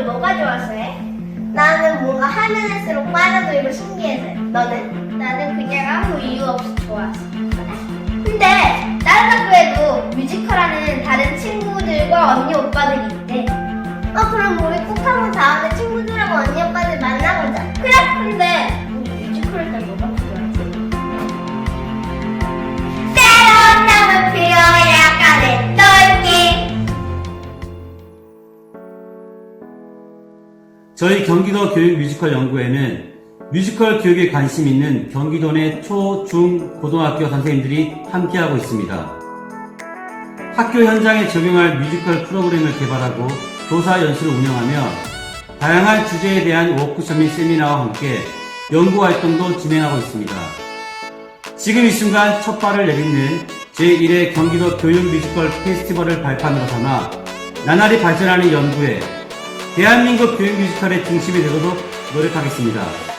넌 뮤지컬이 뭐가 좋아서 해? 나는 뭔가 하면 할수록 빨라들고 신기해서 해. 너는? 나는 그냥 아무 이유 없이 좋아서. 근데 다른 학교에도 뮤지컬하는 다른 친구들과 언니 오빠들이 있대. 어 그럼 우리 꼭 한번 다음에 친구들하고 언니 오빠들 저희 경기도 교육 뮤지컬 연구회는 뮤지컬 교육에 관심 있는 경기도 내 초, 중, 고등학교 선생님들이 함께하고 있습니다. 학교 현장에 적용할 뮤지컬 프로그램을 개발하고 교사 연수를 운영하며 다양한 주제에 대한 워크숍 및 세미나와 함께 연구 활동도 진행하고 있습니다. 지금 이 순간 첫 발을 내딛는 제1회 경기도 교육 뮤지컬 페스티벌을 발판으로 삼아 나날이 발전하는 연구에 대한민국 교육 뮤지컬의 중심이 되도록 노력하겠습니다.